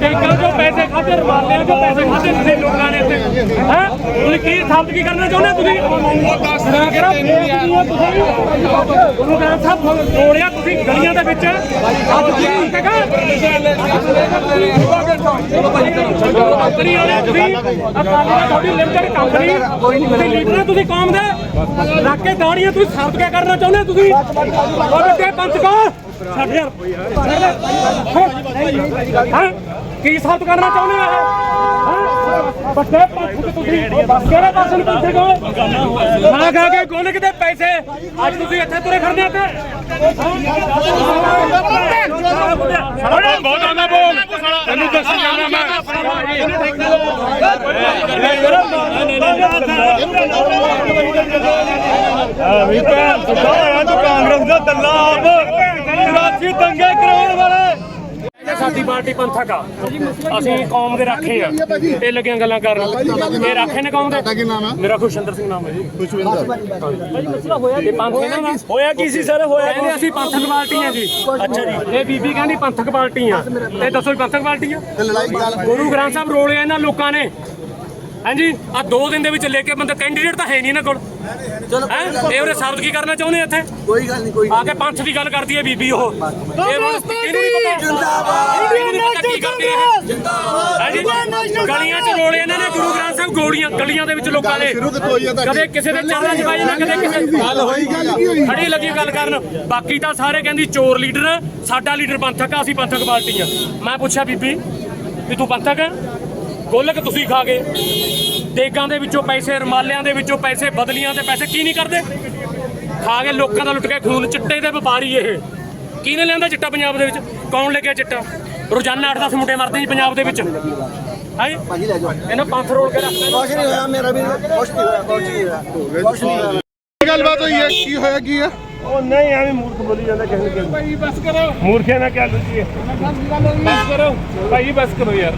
ਟੇਕਾਂ ਜੋ ਪੈਸੇ ਖਾਦੇ ਰਮਾਲਿਆਂ ਜੋ ਪੈਸੇ ਖਾਦੇ ਤੁਸੀਂ ਲੋਕਾਂ ਨੇ ਇੱਥੇ ਹੈ ਤੁਸੀਂ ਕੀ ਸਾਬਤ ਕੀ ਕਰਨਾ ਚਾਹੁੰਦੇ ਤੁਸੀਂ ਮੈਂ ਕਿਹਾ ਗੁਰੂ ਗ੍ਰੰਥ ਸਾਹਿਬ ਤੋੜਿਆ ਤੁਸੀਂ ਗਲੀਆਂ ਦੇ ਵਿੱਚ ਅੱਜ ਕੀ ਕਹਗਾ ਕੰਪਨੀ ਵਾਲੇ ਤੁਸੀਂ ਅਕਾਲੀ ਦਲ ਤੁਹਾਡੀ ਲਿਮਟਡ ਕੰਪਨੀ ਤੁਸੀਂ ਲੀਡਰ, ਤੁਸੀਂ ਕੌਮ ਦੇ। ਰੱਖ ਕੇ ਦਾੜੀਆਂ ਤੁਸੀਂ ਸਾਬਤ ਕੀ ਕਰਨਾ ਚਾਹੁੰਦੇ ਤੁਸੀਂ? ਉਹ ਵੱਡੇ ਪੰਥ ਕੋ ਛੱਡ ਯਾਰ। ਹਾਂ। ਕੀ ਸਾਬਤ ਕਰਨਾ ਚਾਹੁੰਦੇ ਆ ਹੈਂ? ਵੱਡੇ ਪੰਥ ਦੇ ਤੁਸੀਂ ਕਿਹੜੇ ਪਾਸੇ ਨੂੰ ਪੁੱਛੇ ਗੋ ਖਾ ਖਾ ਕੇ ਗੋਲਕ ਦੇ ਪੈਸੇ। ਅੱਜ ਤੁਸੀਂ ਇੱਥੇ ਤੁਰੇ ਫਿਰਦੇ ਆ ਤੇ। ਬਹੁਤ ਆਉਂਦਾ ਬੋਲ। ਤੈਨੂੰ ਦੱਸ ਜਾਣਾ ਵੀ ਭੈਣ ਹੋਇਆ ਤੂੰ ਕਾਂਗਰਸ ਦਾ ਦੱਲਾ ਆਪ। ਦੰਗੇ ਕਰਾਉਣ ਵਾਲੇ। ਸਾਡੀ ਪਾਰਟੀ ਪੰਥਕ ਆ। ਅਸੀਂ ਕੌਮ ਦੇ ਰਾਖੇ ਆ। ਇਹ ਲੱਗੀਆਂ ਗੱਲਾਂ ਕਰਨ। ਇਹ ਰਾਖੇ ਨੇ ਕੌਮ ਦੇ? ਕੀ ਨਾਮ ਹੈ? ਮੇਰਾ ਖੁਸ਼ਿੰਦਰ ਸਿੰਘ ਨਾਮ ਹੈ ਜੀ। ਖੁਸ਼ਵਿੰਦਰ। ਇਹ ਪੰਥ ਇਹਨਾਂ ਦਾ ਹੋਇਆ ਕੀ ਸੀ ਸਰ? ਹੋਇਆ ਕਹਿੰਦੇ ਅਸੀਂ ਪੰਥਕ ਪਾਰਟੀ ਆ ਜੀ। ਅੱਛਾ ਜੀ। ਇਹ ਬੀਬੀ ਕਹਿੰਦੀ ਪੰਥਕ ਪਾਰਟੀ ਆ। ਇਹ ਦੱਸੋ ਪੰਥਕ ਪਾਰਟੀ ਆ? ਗੁਰੂ ਗ੍ਰੰਥ ਸਾਹਿਬ ਰੋਲਿਆ ਇਹਨਾਂ ਲੋਕਾਂ ਨੇ। ਹਾਂਜੀ ਆ ਦੋ ਦਿਨ ਦੇ ਵਿੱਚ ਲੈ ਕੇ ਬੰਦਾ ਕੈਂਡੀਡੇਟ ਤਾਂ ਹੈ ਨਹੀਂ ਇਹਨਾਂ ਕੋਲ। ਹੈ? ਇਹ ਉਹਨੇ ਸਾਬਤ ਕੀ ਕਰਨਾ ਚਾਹੁੰਦੇ ਆ ਇੱਥੇ? ਕੋਈ ਗੱਲ ਨਹੀਂ ਕੋਈ ਆ ਕੇ ਪੰਥ ਦੀ ਗੱਲ ਕਰਦੀ ਹੈ ਬੀਬੀ ਉਹ। ਇਹ ਹੁਣ ਕਿਹਨੂੰ ਨਹੀਂ ਪਤਾ। ਜਿੰਦਾਬਾਦ। ਇਹਨੂੰ ਨਹੀਂ ਪਤਾ ਕੀ ਕਰਦੀ ਹੈ ਜਿੰਦਾਬਾਦ। ਗਲੀਆਂ 'ਚ ਰੋਲੇ ਇਹਨਾਂ ਨੇ ਗੁਰੂ ਗ੍ਰੰਥ ਸਾਹਿਬ ਗੋਲੀਆਂ ਗਲੀਆਂ ਦੇ ਵਿੱਚ ਲੋਕਾਂ ਨੇ ਸ਼ੁਰੂ ਕਿੱਥੋਂ ਹੋਈ ਆ ਤੁਹਾਡੀ? ਕਦੇ ਕਿਸੇ ਦੇ ਚਰਨਾਂ 'ਚ ਪਾਈ ਨਾ ਕਦੇ ਕਿਸੇ ਗੱਲ ਹੋਈ ਗੱਲ ਕੀ ਹੋਈ? ਖੜੀ ਲੱਗੀ ਗੱਲ ਕਰਨ। ਬਾਕੀ ਤਾਂ ਸਾਰੇ ਕਹਿੰਦੀ ਚੋਰ ਲੀਡਰ ਸਾਡਾ ਲੀਡਰ ਪੰਥਕ ਆ ਅਸੀਂ ਪੰਥਕ ਪਾਰਟੀ ਆ। ਮੈਂ ਪੁੱਛਿਆ ਬੀਬੀ ਵੀ ਤੂੰ ਪੰਥਕ ਹੈ ਗੋਲਕ ਤੁਸੀਂ ਖਾ ਗਏ। ਦੇਗਾਂ ਦੇ ਵਿੱਚੋਂ ਪੈਸੇ ਰਮਾਲਿਆਂ ਦੇ ਵਿੱਚੋਂ ਪੈਸੇ ਬਦਲੀਆਂ ਦੇ ਪੈਸੇ ਕੀ ਨਹੀਂ ਕਰਦੇ? ਖਾ ਕੇ ਲੋਕਾਂ ਦਾ ਲੁੱਟ ਕੇ ਖੂਨ ਚਿੱਟੇ ਦੇ ਵਪਾਰੀ ਇਹ। ਕਿਹਨੇ ਲਿਆਂਦਾ ਚਿੱਟਾ ਪੰਜਾਬ ਦੇ ਵਿੱਚ? ਕੌਣ ਲੈ ਗਿਆ ਚਿੱਟਾ? ਰੋਜ਼ਾਨਾ 8-10 ਮੁੰਡੇ ਮਰਦੇ ਜੀ ਪੰਜਾਬ ਦੇ ਵਿੱਚ। ਹਾਏ ਭਾਜੀ ਲੈ ਜਾਓ ਇਹਨਾਂ ਪੰਥ ਰੋਲ ਕੇ ਰੱਖਦੇ ਕੁਛ ਨਹੀਂ ਹੋਇਆ ਮੇਰਾ ਵੀ ਕੁਛ ਨਹੀਂ ਹੋਇਆ ਕੁਛ ਨਹੀਂ ਹੋਇਆ। ਕੁਛ ਨਹੀਂ ਹੋਇਆ। ਕੀ ਗੱਲਬਾਤ ਹੋਈ ਹੈ? ਕੀ ਹੋਇਆ ਕੀ ਹੈ? ਉਹ ਨਹੀਂ ਐਵੇਂ ਮੂਰਖ ਬੋਲੀ ਜਾਂਦਾ ਕਿਸੇ ਨੂੰ। ਭਾਈ ਬਸ ਕਰੋ। ਮੂਰਖਿਆਂ ਨਾਲ ਕਿਆ ਲੁੱਟੀਏ ਬਸ ਕਰੋ। ਭਾਈ ਬਸ ਕਰੋ ਯਾਰ।